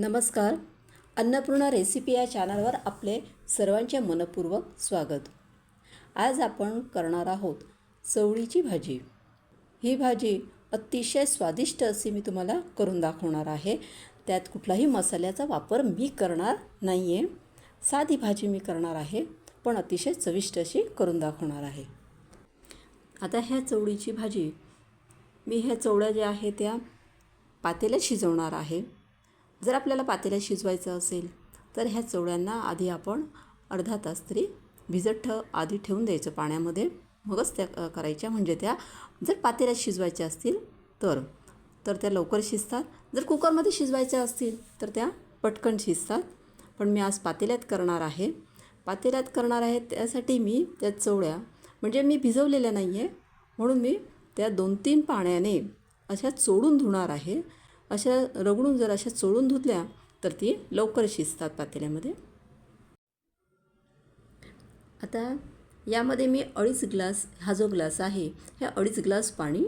नमस्कार. अन्नपूर्णा रेसिपी या चॅनलवर आपले सर्वांचे मनपूर्वक स्वागत. आज आपण करणार आहोत चवळीची भाजी. ही भाजी अतिशय स्वादिष्ट अशी मी तुम्हाला करून दाखवणार आहे. त्यात कुठलाही मसाल्याचा वापर मी करणार नाही आहे साधी भाजी मी करणार आहे पण अतिशय चविष्ट अशी करून दाखवणार आहे. आता ह्या चवळीची भाजी मी ह्या चवळ्या ज्या आहे त्या पातेल्यात शिजवणार आहे. जर आपल्याला पातेल्यात शिजवायचं असेल तर ह्या चवळ्यांना आधी आपण अर्धा तास तरी भिजत ठेव आधी ठेवून द्यायचं पाण्यामध्ये. मगच त्या करायच्या. म्हणजे त्या जर पातेल्यात शिजवायच्या असतील तर तर त्या लवकर शिजतात. जर कुकरमध्ये शिजवायच्या असतील तर त्या पटकन शिजतात. पण मी आज पातेल्यात करणार आहे. पातेल्यात करणार आहे त्यासाठी मी त्या चवळ्या म्हणजे मी भिजवलेल्या नाही आहे म्हणून मी त्या दोन तीन पाण्याने अशा चोळून धुणार आहे. अशा रगडून जर अशा चोळून धुतल्या तर ती लवकर शिजतात पातेल्यामध्ये. आता यामध्ये मी अडीच ग्लास हा जो ग्लास आहे हे अडीच ग्लास पाणी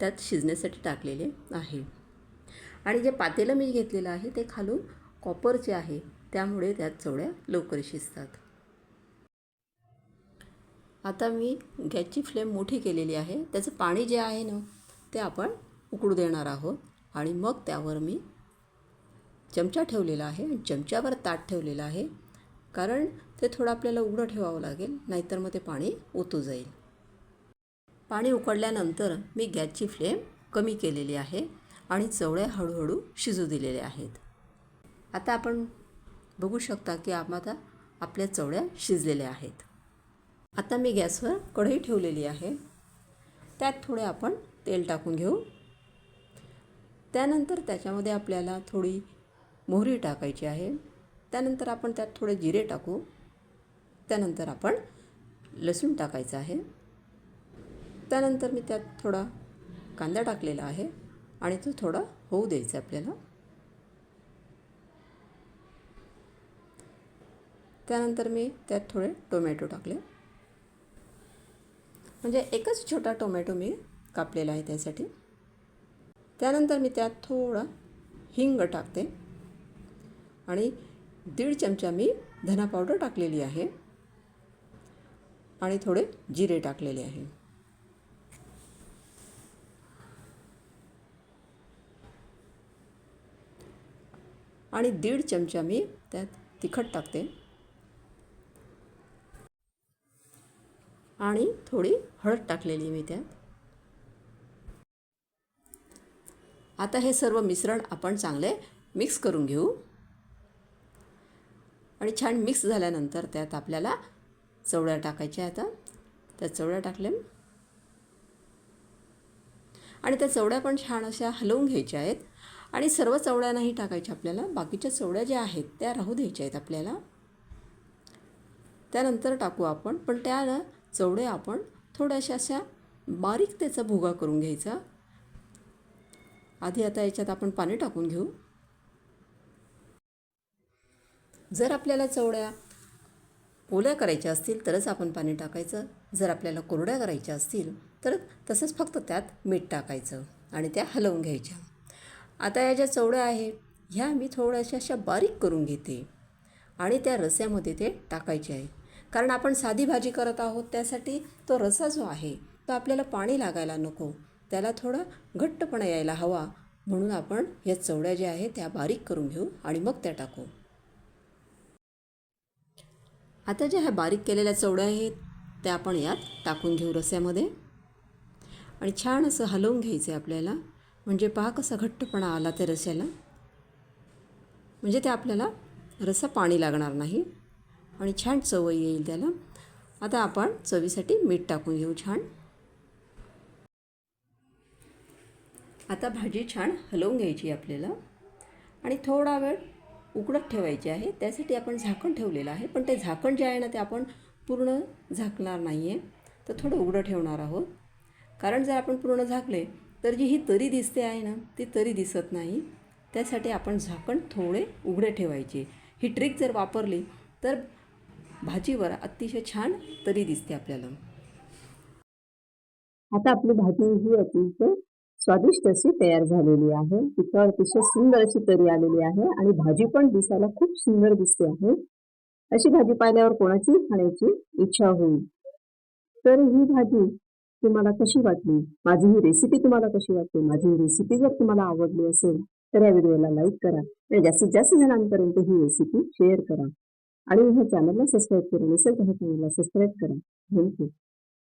त्यात शिजण्यासाठी टाकलेले आहे. आणि जे पातेलं मी घेतलेलं आहे ते खालून कॉपरचे आहे त्यामुळे त्यात चवड्या लवकर शिजतात. आता मी गॅसची फ्लेम मोठी केलेली आहे. त्याचं पाणी जे आहे ना ते आपण उकडू देणार आहोत. आणि मग त्यावर मी चमचा ठेवलेला आहे आणि चमच्यावर ताट ठेवलेलं आहे. कारण ते थोडं आपल्याला उघडं ठेवावं लागेल नाहीतर मग ते पाणी ओतू जाईल. पाणी उकडल्यानंतर मी गॅसची फ्लेम कमी केलेली आहे आणि चवळ्या हळूहळू शिजू दिलेल्या आहेत. आता आपण बघू शकता की आता आपल्या चवळ्या शिजलेल्या आहेत. आता मी गॅसवर कढई ठेवलेली आहे. त्यात थोडे आपण तेल टाकून घेऊ. त्यानंतर त्याच्यामध्ये आपल्याला थोडी मोहरी टाकायची आहे. त्यानंतर आपण त्यात थोडे जिरे टाकू. त्यानंतर आपण लसूण टाकायचं आहे. त्यानंतर मी त्यात थोडा कांदा टाकलेला आहे आणि तो थोडा होऊ द्यायचा आपल्याला. त्यानंतर मी त्यात थोडे टोमॅटो टाकले. म्हणजे एकच छोटा टोमॅटो मी कापलेला आहे त्यासाठी. त्यानंतर मी त्यात थोडं हिंग टाकते. आणि दीड चमचा मी धना पावडर टाकलेली आहे. आणि थोडे जिरे टाकलेले आहे. आणि दीड चमचा मी त्यात तिखट टाकते. आणि थोडी हळद टाकलेली मी त्यात. आता हे सर्व मिश्रण आपण चांगले मिक्स करून घेऊ. आणि छान मिक्स झाल्यानंतर त्यात आपल्याला चवड्या टाकायच्या आता त्या चवड्या टाकल्या. आणि त्या चवड्या पण छान अशा हलवून घ्यायच्या आहेत. आणि सर्व चवड्या नाही टाकायच्या आपल्याला बाकीच्या चवड्या ज्या आहेत त्या राहू द्यायच्या आहेत आपल्याला. त्यानंतर टाकू आपण पण त्या चवड्या आपण थोड्याशा अशा बारीक त्याचा भुगा करून घ्यायचा. आधी आता याच्यात आपण पाणी टाकून घेऊ. जर आपल्याला चवड्या ओल्या करायच्या असतील तरच आपण पाणी टाकायचं. जर आपल्याला कोरड्या करायच्या असतील तर तसंच फक्त त्यात मीठ टाकायचं आणि त्या हलवून घ्यायच्या. आता या ज्या चवड्या आहेत ह्या मी थोड्याशा अशा बारीक करून घेते आणि त्या रस्यामध्ये ते टाकायचे आहे. कारण आपण साधी भाजी करत आहोत त्यासाठी तो रसा जो आहे तो आपल्याला पाणी लागायला नको. त्याला थोडा घट्टपणा यायला हवा. म्हणून आपण या चवड्या ज्या आहेत त्या बारीक करून घेऊ आणि मग त्या टाकू. आता ज्या ह्या बारीक केलेल्या चवड्या आहेत त्या आपण यात टाकून घेऊ रस्यामध्ये. आणि छान असं हलवून घ्यायचं आहे आपल्याला. म्हणजे पहा कसा घट्टपणा आला त्या रस्याला. म्हणजे ते आपल्याला रसा पाणी लागणार नाही. आणि छान चव येईल त्याला. आता आपण चवीसाठी मीठ टाकून घेऊ छान. आता भाजी छान हलवून घ्यायची आपल्याला. आणि थोडा वेळ उकडत ठेवायची आहे. त्यासाठी आपण झाकण ठेवलेलं आहे. पण ते झाकण जे आहे ना ते आपण पूर्ण झाकणार नाही आहे तर थोडं उघडं ठेवणार आहोत. कारण जर आपण पूर्ण झाकले तर जी ही तरी दिसते आहे ना ती तरी दिसत नाही. त्यासाठी आपण झाकण थोडे उघडे ठेवायचे. ही ट्रिक जर वापरली तर भाजीवर अतिशय छान तरी दिसते आपल्याला. आता आपली भाजी ही अतिशय स्वादिष्ट अशी तयार झालेली आहे. तिथं अतिशय सुंदर अशी तरी आलेली आहे आणि भाजी पण दिसायला खूप सुंदर दिसते आहे. अशी भाजी पाहिल्यावर कोणाची खाण्याची इच्छा होईल? तर ही भाजी तुम्हाला कशी वाटली? माझी ही रेसिपी तुम्हाला कशी वाटली? माझी ही रेसिपी जर तुम्हाला आवडली असेल तर या व्हिडिओला लाईक करा आणि जास्तीत जास्त जणांपर्यंत ही रेसिपी शेअर करा. आणि ह्या चॅनलला सबस्क्राईब करून नसेल तर चॅनलला सबस्क्राईब करा थँक्यू